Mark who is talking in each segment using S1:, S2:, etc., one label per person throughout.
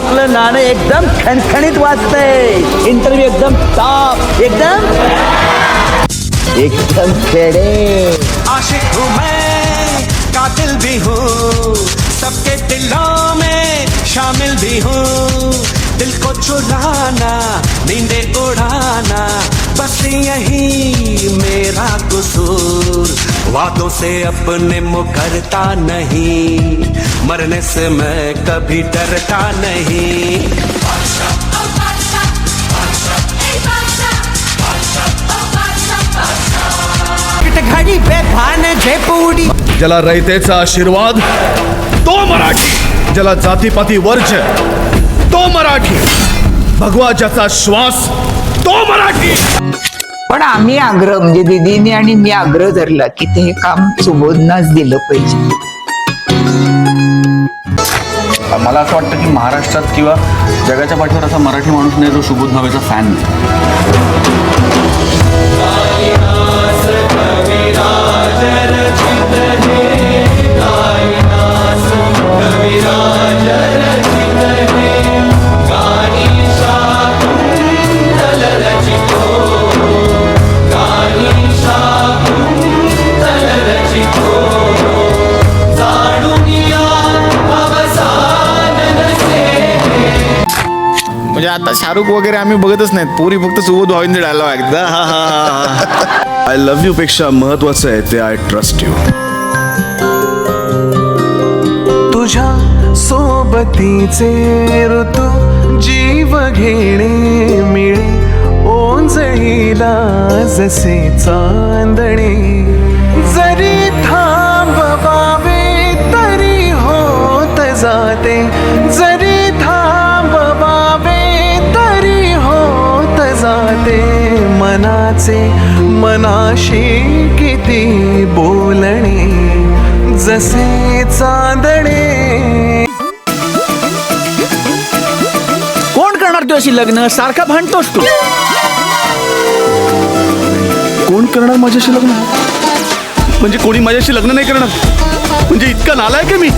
S1: आपलं नाणं एकदम खणखणीत वाजतंय. इंटरव्ह्यू एकदम टॉप एकदम? एकदम खेडे.
S2: आशिक हूँ मैं, कातिल भी हूँ। सबके दिलों में शामिल भी हूँ। दिल को चुराना नींदे उड़ाना, बस यही मेरा कसूर। वादों से अपने मुकरता नहीं। मरने से मैं कभी डरता नहीं।
S1: घडी बेभान झेपुडी।
S3: ज्याला रयतेचा आशीर्वाद तो मराठी। ज्याला जातीपाती वर्ज तो मराठी। भगवा ज्याचा श्वास तो मराठी।
S4: पण आम्ही आग्रह म्हणजे दिदीने आणि मी आग्रह धरला की ते हे काम सुबोधनाच दिलं पाहिजे.
S5: मला असं वाटतं की महाराष्ट्रात किंवा जगाच्या पाठीवर असा मराठी माणूस नाही जो सुबोध नावेचा फॅन नाही
S6: आता शाहरुख वगैरे आम्ही बघतच नाहीत. पोरी फक्त सुबोध भावेंचे डायलॉग एकदा हा हा हा
S3: आय लव्ह यू पेक्षा महत्वाचं आहे ते आय ट्रस्ट यू
S2: तुझ्या सोबतीचे ऋतू जीव घेणे मिळे ओंजळीला जसे चांदणे. मनाचे मनाशी किती बोलणे जसे चांदणे
S1: कोण करणार तू अशी लग्न सारखा भांडतोस तू
S3: कोण करणार माझ्याशी लग्न म्हणजे कोणी माझ्याशी लग्न नाही करणार म्हणजे इतका नालाय का मी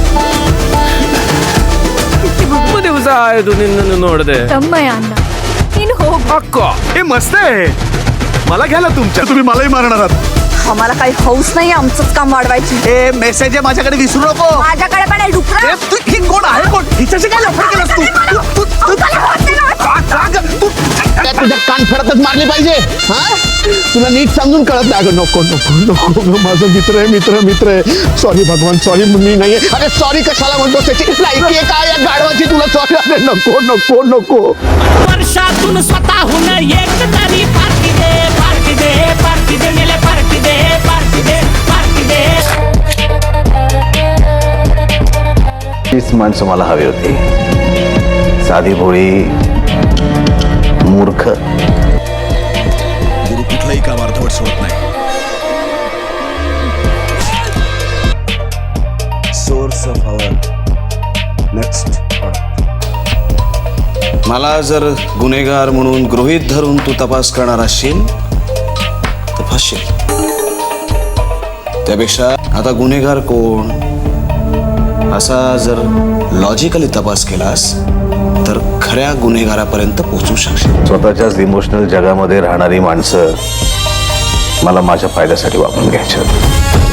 S7: ದಿವಸ ಆಯ್ತು ನಿನ್ನನ್ನು ನೋಡದೆ
S8: ತಮ್ಮಯ್ಯ ಅಣ್ಣ ನೀನು ಹೋಗು
S7: ಅಕ್ಕ
S3: हे मस्त आहे मला घ्याला तुमच्या. तुम्ही मलाही मारणार आहात.
S8: आम्हाला काही हौस नाही आमचंच काम वाढवायची.
S3: ए मेसेज आहे माझ्याकडे विसरू नको.
S8: माझ्याकडे पण आहे डुकरं.
S3: ए, तू ही कोण आहे कोण? हिच्याशी काय लफड केलंस तू? तू- तू- तू-
S8: मला वाटतं ना.
S3: का- का ग? तू
S6: तुझ्या कान फडतच मारली पाहिजे हा? तुला नीट समजून कळत नाही. अगं नको नको नको ग, माझा मित्र आहे मित्र मित्र आहे. सॉरी भगवान सॉरी मी नाहीये. अरे सॉरी कशाला म्हणतो त्याची? लायकी आहे काय या गाडवाची तुला सॉरी अरे नको नको नको.
S9: वर्षातून स्वतःहून एक
S5: तीच माणसं मला हवी होती. साधी भोळी मूर्ख.
S3: गुरु कुठलंही काम अर्धवट सोडत नाही.
S5: सोर्स ऑफ आवर नेक्स्ट
S10: मला जर गुन्हेगार म्हणून गृहीत धरून तू तपास करणार असशील तर फसशील त्यापेक्षा आता गुन्हेगार कोण? असा जर लॉजिकली तपास केलास तर खऱ्या गुन्हेगारापर्यंत पोहोचू शकशील.
S5: स्वतःच्याच इमोशनल जगामध्ये राहणारी माणसं मला माझ्या फायद्यासाठी वापरून घ्यायची होती